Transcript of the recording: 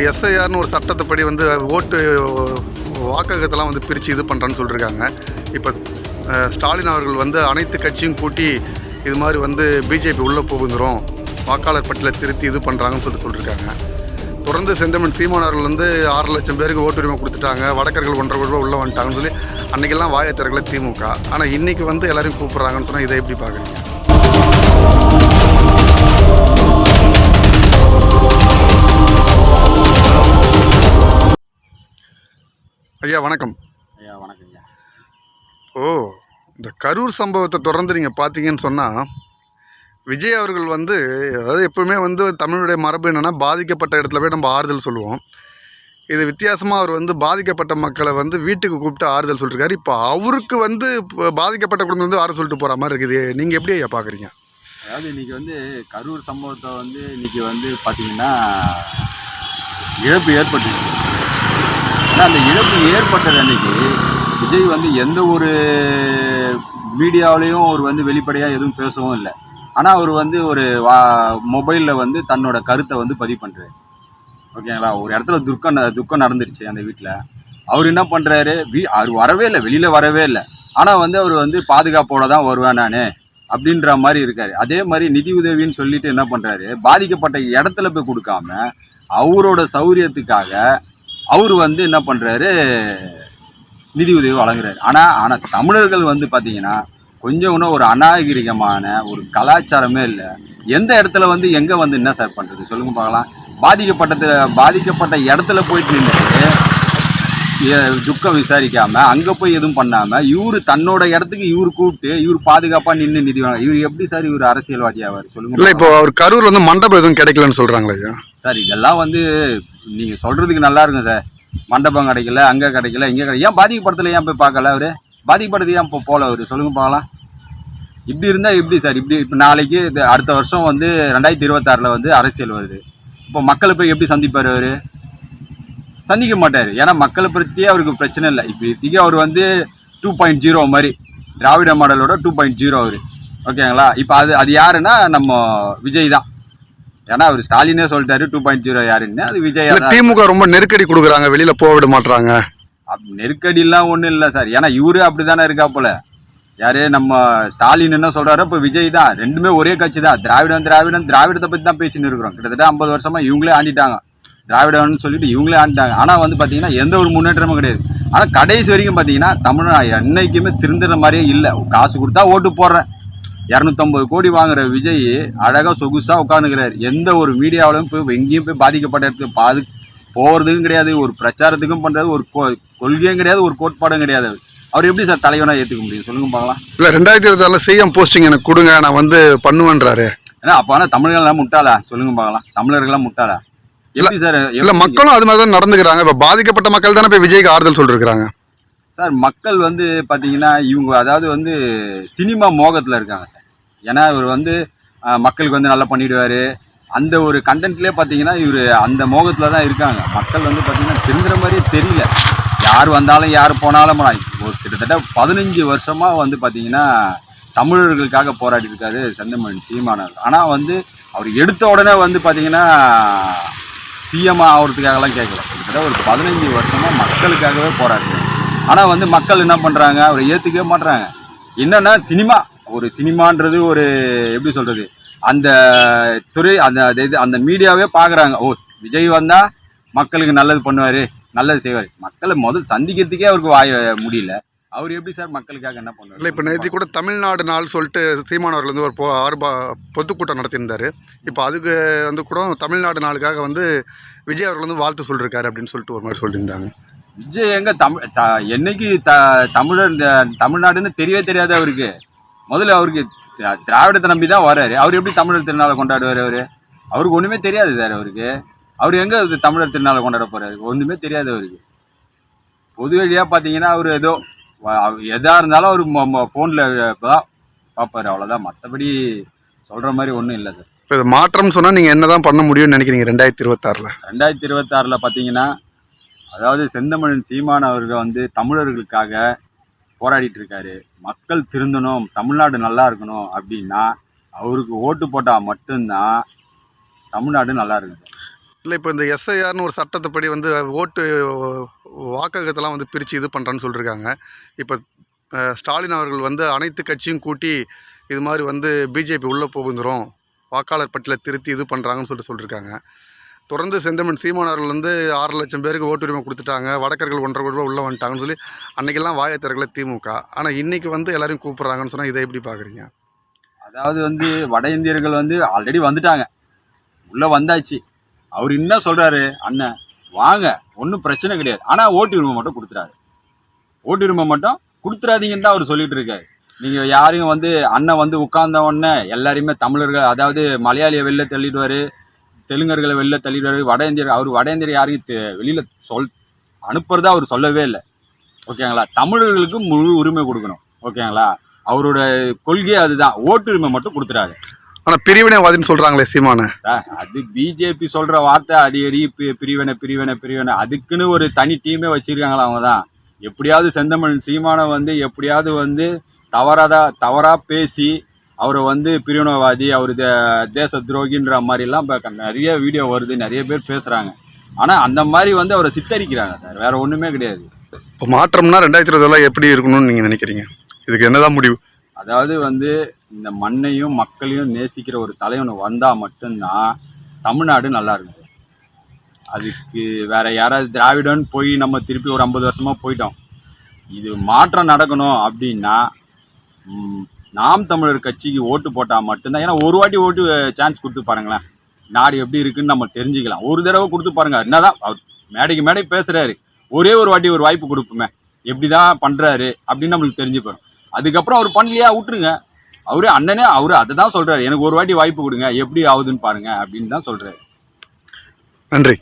எஸ்ஐஆர்னு ஒரு சட்டத்தைப்படி வந்து ஓட்டு வாக்ககத்தெல்லாம் வந்து பிரித்து இது பண்ணுறான்னு சொல்லியிருக்காங்க இப்போ ஸ்டாலின் அவர்கள் வந்து அனைத்து கட்சியும் கூட்டி இது மாதிரி வந்து பிஜேபி உள்ளே போகுங்கிறோம் வாக்காளர் பட்டியலை திருத்தி இது பண்ணுறாங்கன்னு சொல்லி சொல்லியிருக்காங்க தொடர்ந்து செந்தமன் சீமான் அவர்கள் வந்து ஆறு லட்சம் பேருக்கு ஓட்டுரிமை கொடுத்துட்டாங்க. வடக்கர்கள் ஒன்றரை கோடி ரூபா உள்ளே வந்துட்டாங்கன்னு சொல்லி அன்றைக்கெல்லாம் வாயை திமுக. ஆனால் இன்றைக்கி வந்து எல்லோரும் கூப்பிட்றாங்கன்னு சொன்னால் இதை எப்படி பார்க்குறீங்க வணக்கம். ஐயா வணக்கங்க ஓ இந்த கரூர் சம்பவத்தை தொடர்ந்து நீங்கள் பார்த்தீங்கன்னு சொன்னால் விஜய் அவர்கள் வந்து அதாவது எப்பவுமே வந்து தமிழுடைய மரபு என்னென்னா பாதிக்கப்பட்ட இடத்துல போய் நம்ம ஆறுதல் சொல்லுவோம். இது வித்தியாசமாக அவர் வந்து பாதிக்கப்பட்ட மக்களை வந்து வீட்டுக்கு கூப்பிட்டு ஆறுதல் சொல்லியிருக்காரு இப்போ அவருக்கு வந்து இப்போ பாதிக்கப்பட்ட குடும்பம் வந்து ஆறுதல் சொல்லிட்டு போகிற மாதிரி இருக்குது. நீங்கள் எப்படி ஐயா பார்க்குறீங்க அதாவது இன்னைக்கு வந்து கரூர் சம்பவத்தை வந்து இன்னைக்கு வந்து பார்த்தீங்கன்னா இழப்பு ஏற்பட்டுச்சு. ஆனால் அந்த இழப்பு ஏற்பட்டது அன்னைக்கு விஜய் வந்து எந்த ஒரு மீடியாவிலையும் அவர் வந்து வெளிப்படையாக எதுவும் பேசவும் இல்லை. ஆனால் அவர் வந்து ஒரு வா மொபைலில் வந்து தன்னோட கருத்தை வந்து பதிவு பண்ணுறாரு ஓகேங்களா? ஒரு இடத்துல துக்கம் ந- துக்கம் நடந்துருச்சு அந்த வீட்டில் அவர் என்ன பண்ணுறாரு வீ அவர் வரவே இல்லை வெளியில் வரவே இல்லை. ஆனால் வந்து அவர் வந்து பாதுகாப்போட தான் வருவேன் நான் அப்படின்ற மாதிரி இருக்காரு. அதே மாதிரி நிதி உதவின்னு சொல்லிட்டு என்ன பண்ணுறாரு பாதிக்கப்பட்ட இடத்துல போய் கொடுக்காம அவரோட சௌரியத்துக்காக அவர் வந்து என்ன பண்றாரு? நிதி உதவி வழங்குறாரு. ஆனா ஆனா தமிழர்கள் வந்து பாத்தீங்கன்னா கொஞ்சம் இன்னும் ஒரு அநாகரிகமான ஒரு கலாச்சாரமே இல்லை. எந்த இடத்துல வந்து எங்க வந்து என்ன சார் பண்றது? சொல்லுங்க பார்க்கலாம். பாதிக்கப்பட்டது பாதிக்கப்பட்ட இடத்துல போயிட்டு நின்றுட்டு துக்கம் விசாரிக்காம அங்க போய் எதுவும் பண்ணாம இவரு தன்னோட இடத்துக்கு இவரு கூப்பிட்டு இவர் பாதுகாப்பா நின்று நிதி வாங்க இவர் எப்படி சார் இவர் அரசியல்வாதி ஆவார்? சொல்லுங்க இல்லை இப்போ அவர் கரூர் வந்து மண்டபம் எதுவும் கிடைக்கலன்னு சொல்கிறாங்களே சார் இதெல்லாம் வந்து நீங்கள் சொல்கிறதுக்கு நல்லா இருக்கும் சார். மண்டபம் கிடைக்கல அங்கே கிடைக்கல இங்கே கிடைக்கல ஏன் பாதிக்கப்படத்துல ஏன் போய் பார்க்கல அவர்? பாதிக்கப்படுது ஏன் இப்போ போகல அவர்? சொல்லுங்க பார்க்கலாம். இப்படி இருந்தால் எப்படி சார்? இப்படி இப்போ நாளைக்கு இது அடுத்த வருஷம் வந்து ரெண்டாயிரத்தி இருபத்தாறில் வந்து அரசியல் வருது. இப்போ மக்களை போய் எப்படி சந்திப்பார் அவர்? சந்திக்க மாட்டார். ஏன்னா மக்களை பற்றியே அவருக்கு பிரச்சனை இல்லை. இப்போ இப்போதைக்கு அவர் வந்து டூ பாயிண்ட் ஜீரோ மாதிரி திராவிட மாடலோட டூ பாயிண்ட் ஜீரோ அவர். ஓகேங்களா? இப்போ அது அது யாருன்னா நம்ம விஜய் தான். ஏன்னா அவர் ஸ்டாலினே சொல்லிட்டாரு டூ பாயிண்ட் ஜீரோ யாருன்னு. அது விஜய் திமுக ரொம்ப நெருக்கடி கொடுக்குறாங்க வெளியில் போக விட மாட்றாங்க. நெருக்கடிலாம் ஒன்றும் இல்லை சார். ஏன்னா இவரு அப்படிதானே இருக்கா போல. யாரு நம்ம ஸ்டாலின் என்ன சொல்றாரு இப்போ விஜய் தான். ரெண்டுமே ஒரே கட்சி தான். திராவிடம் திராவிடம் திராவிடத்தை பற்றி தான் பேசின்னு இருக்கிறோம். கிட்டத்தட்ட ஐம்பது வருஷமா இவங்களே ஆண்டிட்டாங்க. திராவிடம்னு சொல்லிட்டு இவங்களே ஆண்டிட்டாங்க. ஆனால் வந்து பார்த்தீங்கன்னா எந்த ஒரு முன்னேற்றமும் கிடையாது. ஆனால் கடைசி வரைக்கும் பார்த்தீங்கன்னா தமிழ்நாடு என்னைக்குமே திருந்துற மாதிரியே இல்லை. காசு கொடுத்தா ஓட்டு போடுறேன். இரநூத்தம்பது கோடி வாங்குற விஜய் அழகாக சொகுசாக உட்காந்துக்கிறாரு எந்த ஒரு மீடியாவிலும் போய் எங்கேயும் போய் பாதிக்கப்பட்ட இடத்துக்கு பாது போகிறதுக்கும் கிடையாது ஒரு பிரச்சாரத்துக்கும் பண்ணுறது ஒரு கொ- கொள்கையும் கிடையாது ஒரு கோட்பாடும் கிடையாது. அவர். எப்படி சார் தலைவனாக ஏற்றுக்க முடியும்? சொல்லுங்க பார்க்கலாம். இல்லை ரெண்டாயிரத்தி இருபத்தாறில் சிஎம் போஸ்டிங் எனக்கு கொடுங்க நான் வந்து பண்ணுவேன்றாரு. ஏன்னா அப்போ ஆனால் தமிழர்கள்லாம் முட்டாளா? சொல்லுங்க பார்க்கலாம். தமிழர்கள்லாம் முட்டாளா? எப்படி சார் இல்லை மக்களும் அது மாதிரி தான் நடந்துக்கிறாங்க. இப்போ பாதிக்கப்பட்ட மக்கள் தானே போய் விஜய்க்கு ஆறுதல் சொல்லிருக்காங்க சார் மக்கள் வந்து பார்த்தீங்கன்னா இவங்க அதாவது வந்து சினிமா மோகத்தில் இருக்காங்க சார். ஏன்னா இவர் வந்து மக்களுக்கு வந்து நல்லா பண்ணிடுவார். அந்த ஒரு கண்டென்ட்லேயே பார்த்தீங்கன்னா இவர் அந்த மோகத்தில் தான் இருக்காங்க. மக்கள் வந்து பார்த்திங்கன்னா திருந்துற மாதிரியே தெரியல. யார் வந்தாலும் யார் போனாலும் ஒரு கிட்டத்தட்ட பதினஞ்சு வருஷமாக வந்து பார்த்தீங்கன்னா தமிழர்களுக்காக போராடி இருக்காரு செந்தமன் சீமானவர். ஆனால் வந்து அவர் எடுத்த உடனே வந்து பார்த்திங்கன்னா சிஎம் ஆகிறதுக்காகலாம் கேட்கல கிட்டத்தட்ட ஒரு பதினஞ்சு வருஷமாக மக்களுக்காகவே போராடுறாரு ஆனால் வந்து மக்கள் என்ன பண்ணுறாங்க அவரை ஏற்றுக்கவே மாட்றாங்க. என்னென்னா சினிமா. ஒரு சினிமான்றது ஒரு எப்படி சொல்கிறது அந்த துறை அந்த அது இது அந்த மீடியாவே பார்க்குறாங்க ஓ விஜய் வந்தால் மக்களுக்கு நல்லது பண்ணுவார் நல்லது செய்வார். மக்களை முதல் சந்திக்கிறதுக்கே அவருக்கு வாய முடியல. அவர் எப்படி சார் மக்களுக்காக என்ன இல்லை இப்போ நேற்று கூட தமிழ்நாடு நாள் சொல்லிட்டு சீமானவர்கள் வந்து ஒரு பொ ஆர்பா பொதுக்கூட்டம் நடத்தியிருந்தார். இப்போ அதுக்கு வந்து கூட தமிழ்நாடு நாளுக்காக வந்து விஜய் அவர்கள் வந்து வாழ்த்து சொல்லியிருக்காரு அப்படின்னு சொல்லிட்டு ஒரு மாதிரி சொல்லியிருந்தாங்க. விஜய் எங்க தமிழ் த என்னைக்கு த தமிழர் தமிழ்நாடுன்னு தெரியவே தெரியாது அவருக்கு. முதல்ல அவருக்கு திரா- திராவிடத்தை நம்பி தான் வராரு அவர் எப்படி தமிழர் திருநாளை கொண்டாடுவார் அவரு? அவருக்கு ஒன்றுமே தெரியாது சார் அவருக்கு. அவர் எங்கே தமிழர் திருநாளை கொண்டாட போறாரு? ஒன்றுமே தெரியாது அவருக்கு. பொது வழியாக பார்த்தீங்கன்னா அவர் ஏதோ வ- அவ- எதா இருந்தாலும் அவர் ஃபோனில் தான் பார்ப்பாரு அவ்வளோதான் மற்றபடி சொல்கிற மாதிரி ஒன்றும் இல்லை சார். இப்போ இது மாற்றம்னு சொன்னால் நீங்கள் என்ன தான் பண்ண முடியும்னு நினைக்கிறீங்க ரெண்டாயிரத்தி இருபத்தாறில்? ரெண்டாயிரத்தி இருபத்தாறில் பார்த்தீங்கன்னா அதாவது செந்தமிழன் சீமான் அவர்கள் வந்து தமிழர்களுக்காக போராடிட்டு இருக்காரு. மக்கள் திருந்தணும் தமிழ்நாடு நல்லா இருக்கணும் அப்படின்னா அவருக்கு ஓட்டு போட்டால் மட்டும்தான் தமிழ்நாடு நல்லா இருக்குது இல்லை இப்போ இந்த எஸ்ஐஆர்னு ஒரு சட்டத்தைப்படி வந்து ஓட்டு வாக்ககத்தெல்லாம் வந்து பிரித்து இது பண்ணுறேன்னு சொல்லியிருக்காங்க இப்போ ஸ்டாலின் அவர்கள் வந்து அனைத்து கட்சியும் கூட்டி இது மாதிரி வந்து பிஜேபி உள்ளே புகுந்துரும் வாக்காளர் பட்டியலை திருத்தி இது பண்ணுறாங்கன்னு சொல்லிட்டு சொல்லியிருக்காங்க தொடர்ந்து செந்தமன் சீமானவர்கள் வந்து ஆறு லட்சம் பேருக்கு ஓட்டுரிமை கொடுத்துட்டாங்க. வடக்கர்கள் ஒன்றரை கோடி ரூபா உள்ளே வந்துட்டாங்கன்னு சொல்லி அன்றைக்கெல்லாம் வாயை திறக்கல திமுக. ஆனால் இன்றைக்கி வந்து எல்லாரையும் கூப்பிட்றாங்கன்னு சொன்னால் இதை எப்படி பார்க்குறீங்க அதாவது வந்து வட இந்தியர்கள் வந்து ஆல்ரெடி வந்துட்டாங்க. உள்ளே வந்தாச்சு. அவர் என்ன சொல்கிறாரு அண்ணன் வாங்க. ஒன்றும் பிரச்சனை கிடையாது. ஆனால் ஓட்டு உரிமை மட்டும் கொடுத்துறாரு ஓட்டு உரிமை மட்டும் கொடுத்துறாதீங்கன்னு தான் அவர் சொல்லிட்டு இருக்காரு. நீங்கள் யாரையும் வந்து அண்ணன் வந்து உட்கார்ந்த உடனே எல்லாரையுமே தமிழர்கள் அதாவது மலையாளியை வெளில தள்ளிடுவார். தெலுங்கர்களை வெளில தள்ளிடுவாரு. வட இந்தியர் அவர் வட இந்தியர் யாரையும் வெளியில சொல் அனுப்புறதா அவர் சொல்லவே இல்லை. ஓகேங்களா? தமிழர்களுக்கு முழு உரிமை கொடுக்கணும். ஓகேங்களா? அவரோட கொள்கையே அதுதான். ஓட்டுரிமை மட்டும் கொடுத்துறாரு. ஆனால் பிரிவினைவாதின்னு சொல்கிறாங்களே சீமானை. அது பிஜேபி சொல்ற வார்த்தை அடிக்கடி பிரிவினை பிரிவினை பிரிவினை. அதுக்குன்னு ஒரு தனி டீமே வச்சிருக்காங்களா அவங்க தான். எப்படியாவது செந்தமிழ் சீமானை வந்து எப்படியாவது வந்து தவறாதா தவறா பேசி அவரை வந்து பிரிவினைவாதி அவர் தேச துரோகின்ற மாதிரிலாம் இப்போ நிறைய வீடியோ வருது நிறைய பேர் பேசுறாங்க. ஆனா அந்த மாதிரி வந்து அவரை சித்தரிக்கிறாங்க சார். வேற ஒண்ணுமே கிடையாது. இப்போ மாற்றம்னா ரெண்டாயிரத்தி இருபதுல எப்படி இருக்கணும்னு நீங்கள் நினைக்கிறீங்க? இதுக்கு என்னதான் முடிவு? அதாவது வந்து இந்த மண்ணையும் மக்களையும் நேசிக்கிற ஒரு தலைவன் வந்தா மட்டும்தான் தமிழ்நாடு நல்லா இருக்கும். அதுக்கு வேற யாராவது திராவிடன் போய் நம்ம திருப்பி ஒரு ஐம்பது வருஷமா போயிட்டோம். இது மாற்றம் நடக்கணும் அப்படின்னா நாம் தமிழர் கட்சிக்கு ஓட்டு போட்டால் மட்டும்தான். ஏன்னா ஒரு வாட்டி ஓட்டு சான்ஸ் கொடுத்து பாருங்களேன். நாடு எப்படி இருக்குன்னு நம்ம தெரிஞ்சுக்கலாம். ஒரு தடவை கொடுத்து பாருங்கள் என்னதான் அவர் மேடைக்கு மேடை பேசுகிறாரு ஒரே ஒரு வாட்டி ஒரு வாய்ப்பு கொடுப்போமே. எப்படி தான் பண்ணுறாரு அப்படின்னு நம்மளுக்கு தெரிஞ்சு போயிடும். அதுக்கப்புறம் அவர் பண்ணலையா விட்டுருங்க. அவரு அண்ணனே அவர் அதை தான் சொல்கிறாரு எனக்கு ஒரு வாட்டி வாய்ப்பு கொடுங்க. எப்படி ஆகுதுன்னு பாருங்கள் அப்படின்னு தான் சொல்கிறாரு நன்றி.